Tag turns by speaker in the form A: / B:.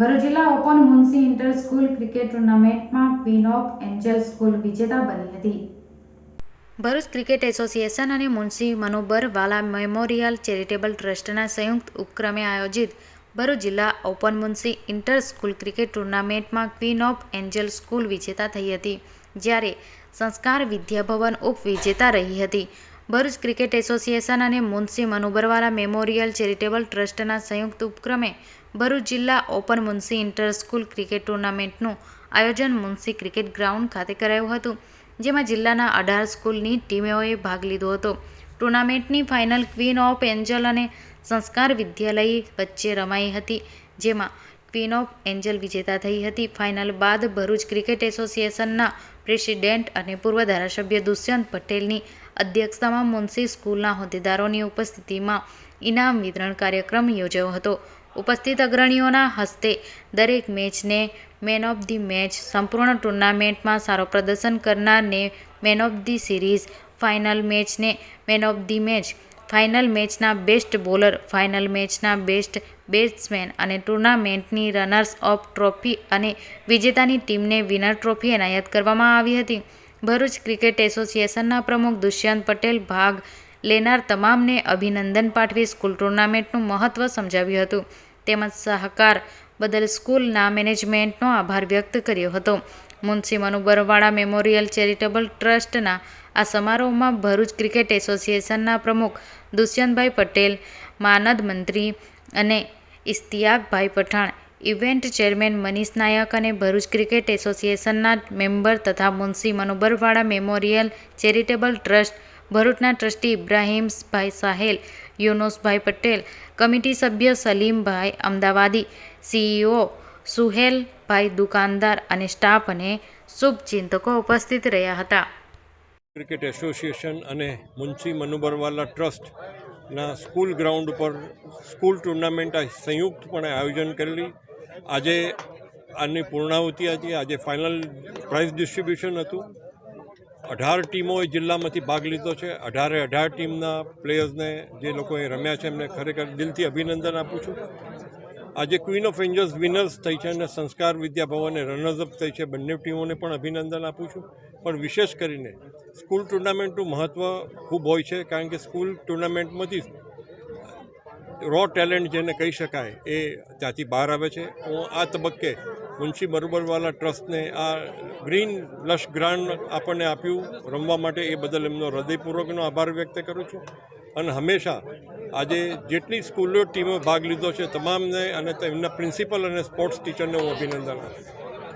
A: ભરૂચ જિલ્લા open Munshi inter school cricket ટુર્નામેન્ટમાં Queen of Angel school વિજેતા બની હતી. ભરૂચ ક્રિકેટ એસોસિએશન અને મુન્સી મનોબર વાલા મેમોરિયલ ચેરિટેબલ ટ્રસ્ટના સંયુક્ત ઉપક્રમે આયોજિત ભરૂચ જિલ્લા open Munshi inter school cricket ટુર્નામેન્ટમાં ક્વીન ઓફ એન્જલ સ્કૂલ વિજેતા થઈ હતી, જ્યારે સંસ્કાર વિદ્યાભવન ઉપવિજેતા રહી હતી. ભરૂચ ક્રિકેટ એસોસિએશન અને મુનશી મનુબરવાલા મેમોરિયલ ચેરિટેબલ ટ્રસ્ટના સંયુક્ત ઉપક્રમે ભરૂચ જિલ્લા open Munshi inter school cricket ટુર્નામેન્ટનું આયોજન મુનશી ક્રિકેટ ગ્રાઉન્ડ ખાતે કરાયું હતું, જેમાં જિલ્લાના અઢાર સ્કૂલની ટીમોએ ભાગ લીધો હતો. ટુર્નામેન્ટની ફાઇનલ ક્વીન ઓફ એન્જલ અને સંસ્કાર વિદ્યાલય વચ્ચે રમાઈ હતી, જેમાં ક્વીન ઓફ એન્જલ વિજેતા થઈ હતી. ફાઇનલ બાદ ભરૂચ ક્રિકેટ એસોસિએશનના પ્રેસિડેન્ટ અને પૂર્વ ધારાસભ્ય દુષ્યંત પટેલની અધ્યક્ષતામાં મુનશી સ્કૂલના હોદ્દેદારોની ઉપસ્થિતિમાં ઇનામ વિતરણ કાર્યક્રમ યોજાયો હતો. ઉપસ્થિત અગ્રણીઓના હસ્તે દરેક મેચને મેન ઓફ ધી મેચ સંપૂર્ણ ટુર્નામેન્ટમાં સારો પ્રદર્શન કરનારને man of the series final મેચને man of the match final મેચના બેસ્ટ બોલર, ફાઇનલ મેચના બેસ્ટ બેટ્સમેન અને ટુર્નામેન્ટની રનર્સ અપ ટ્રોફી અને વિજેતાની ટીમને વિનર ટ્રોફી એનાયત કરવામાં આવી હતી. ભરૂચ ક્રિકેટ એસોસિએશનના પ્રમુખ દુષ્યંત પટેલ ભાગ લેનાર તમામને અભિનંદન પાઠવી સ્કૂલ ટુર્નામેન્ટનું મહત્ત્વ સમજાવ્યું હતું. તેમજ સહકાર બદલ સ્કૂલના મેનેજમેન્ટનો આભાર વ્યક્ત કર્યો હતો. મુન્સી મનુબરવાડા મેમોરિયલ ચેરિટેબલ ટ્રસ્ટના આ સમારોહમાં ભરૂચ ક્રિકેટ એસોસિએશનના પ્રમુખ દુષ્યંતભાઈ પટેલ, માનદ મંત્રી અને ઇશ્તિયાકભાઈ પઠાણ, ઇવેન્ટ ચેરમેન મનીષ નાયક અને ભરૂચ ક્રિકેટ એસોસિએશનના મેમ્બર તથા Munshi Manubarwada memorial charitable trust, ભરૂચના ટ્રસ્ટી ઇબ્રાહીમભાઈ સાહેલ, યુનુસભાઈ પટેલ, કમિટી સભ્ય સલીમભાઈ અમદાવાદી, સીઈઓ સુહેલભાઈ દુકાનદાર અને સ્ટાફ અને શુભચિંતકો ઉપસ્થિત રહ્યા હતા.
B: ક્રિકેટ એસોસિએશન અને મુનશી મનુબરવાલા ટ્રસ્ટના સ્કૂલ ગ્રાઉન્ડ ઉપર સ્કૂલ ટુર્નામેન્ટ આ સંયુક્તપણે આયોજન કરેલી. આજે આની પૂર્ણાહુતિ હતી. આજે ફાઇનલ પ્રાઇઝ ડિસ્ટ્રીબ્યુશન હતું. અઢાર ટીમોએ જિલ્લામાંથી ભાગ લીધો છે. અઢારે અઢાર ટીમના પ્લેયર્સને જે લોકોએ રમ્યા છે એમને ખરેખર દિલથી અભિનંદન આપું છું. આજે ક્વીન ઓફ એન્જલ્સ વિનર્સ થઈ છે અને સંસ્કાર વિદ્યાભવને રનર્સઅપ થઈ છે. બંને ટીમોને પણ અભિનંદન આપું છું. પણ વિશેષ કરીને સ્કૂલ ટુર્નામેન્ટનું મહત્ત્વ ખૂબ હોય છે, કારણ કે સ્કૂલ ટુર્નામેન્ટમાંથી રો ટેલેન્ટ જેને કહી શકાય એ ત્યાંથી બહાર આવે છે. હું આ તબક્કે મુનશી બરોબરવાલા ટ્રસ્ટને આ ગ્રીન લશ ગ્રાન્ડ આપણને આપ્યું. રમવા માટે એ બદલ એમનો હૃદયપૂર્વકનો આભાર વ્યક્ત કરું છું. અને હંમેશા આજે જેટલી સ્કૂલો ટીમો ભાગ લીધો છે, તમામને અને તેમના પ્રિન્સિપલ અને સ્પોર્ટ્સ ટીચરને હું અભિનંદન આપું છું.